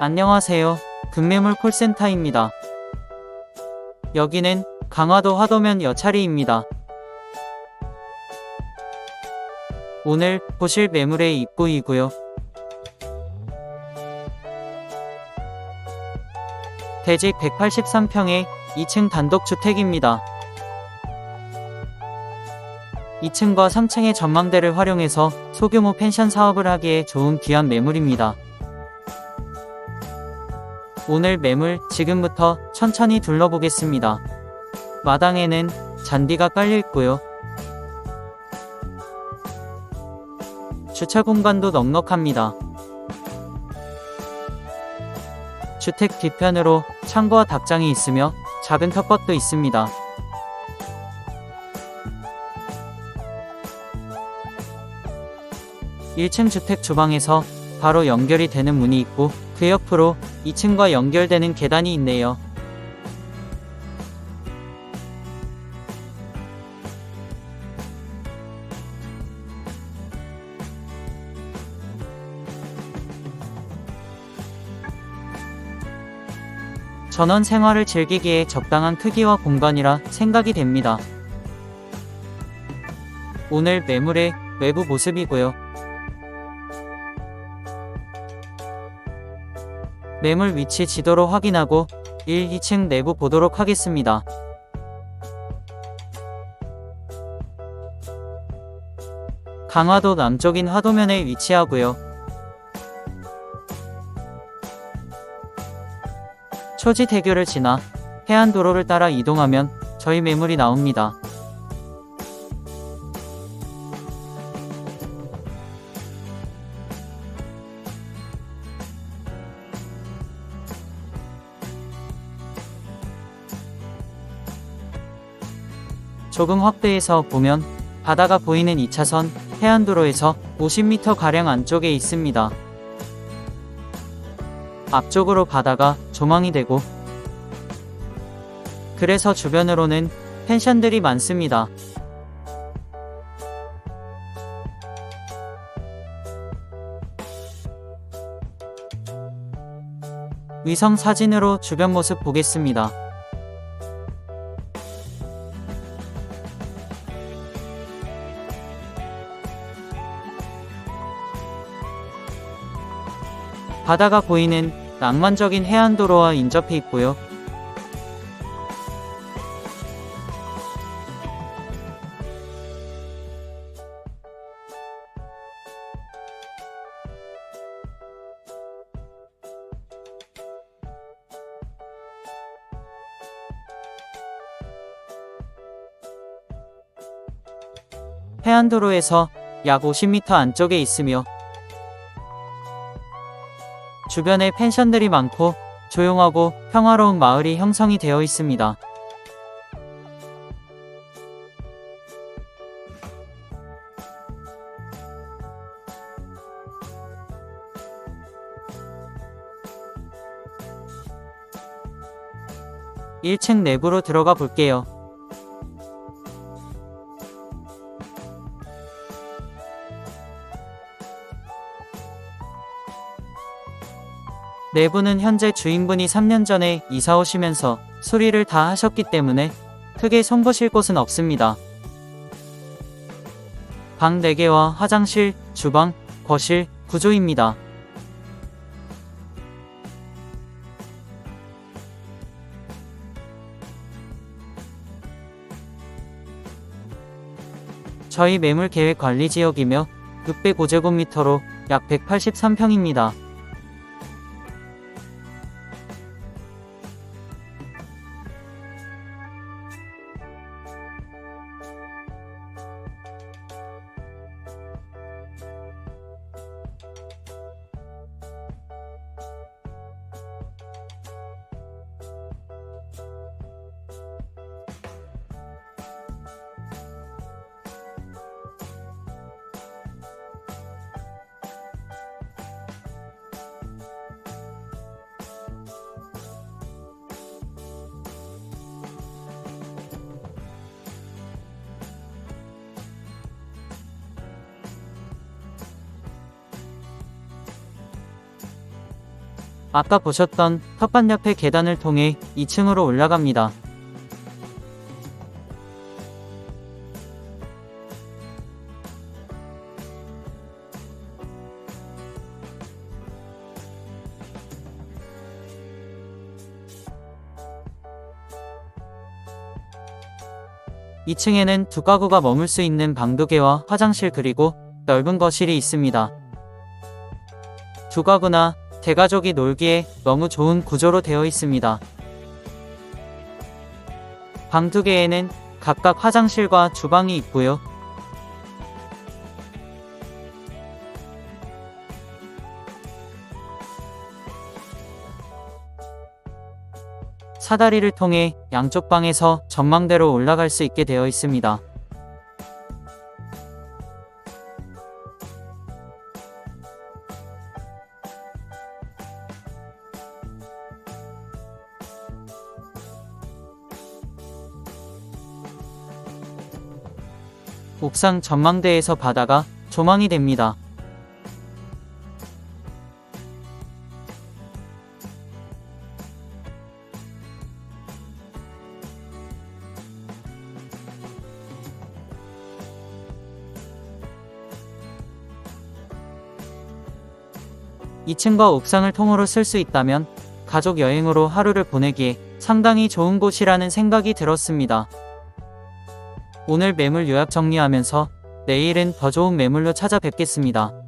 안녕하세요. 금매물 콜센터입니다. 여기는 강화도 화도면 여차리입니다. 오늘 보실 매물의 입구이고요. 대직 183평의 2층 단독주택입니다. 2층과 3층의 전망대를 활용해서 소규모 펜션 사업을 하기에 좋은 귀한 매물입니다. 오늘 매물 지금부터 천천히 둘러보겠습니다. 마당에는 잔디가 깔려 있고요. 주차 공간도 넉넉합니다. 주택 뒤편으로 창고와 닭장이 있으며 작은 텃밭도 있습니다. 일층 주택 주방에서 바로 연결이 되는 문이 있고 그 옆으로 2층과 연결되는 계단이 있네요. 전원 생활을 즐기기에 적당한 크기와 공간이라 생각이 됩니다. 오늘 매물의 외부 모습이고요. 매물 위치 지도로 확인하고 1, 2층 내부 보도록 하겠습니다. 강화도 남쪽인 화도면에 위치하고요. 초지대교를 지나 해안도로를 따라 이동하면 저희 매물이 나옵니다. 조금 확대해서 보면 바다가 보이는 2차선 해안도로에서 50m 가량 안쪽에 있습니다. 앞쪽으로 바다가 조망이 되고 그래서 주변으로는 펜션들이 많습니다. 위성 사진으로 주변 모습 보겠습니다. 바다가 보이는 낭만적인 해안도로와 인접해 있고요. 해안도로에서 약 50m 안쪽에 있으며 주변에 펜션들이 많고 조용하고 평화로운 마을이 형성이 되어 있습니다. (1층) 내부로 들어가 볼게요. 내부는 현재 주인분이 3년 전에 이사 오시면서 수리를 다 하셨기 때문에 크게 손보실 곳은 없습니다. 방 4개와 화장실, 주방, 거실, 구조입니다. 저희 매물 계획 관리 지역이며 605제곱미터로 약 183평입니다. 아까 보셨던 텃밭 옆에 계단을 통해 2층으로 올라갑니다. 이층에는 두 가구가 머물 수 있는 방두개와 화장실 그리고 넓은 거실이 있습니다. 두 가구나 대가족이 놀기에 너무 좋은 구조로 되어 있습니다. 방 두 개에는 각각 화장실과 주방이 있고요. 사다리를 통해 양쪽 방에서 전망대로 올라갈 수 있게 되어 있습니다. 옥상 전망대에서 바다가 조망이 됩니다. 이층과 옥상을 통으로 쓸 수 있다면 가족 여행으로 하루를 보내기에 상당히 좋은 곳이라는 생각이 들었습니다. 오늘 매물 요약 정리하면서 내일은 더 좋은 매물로 찾아뵙겠습니다.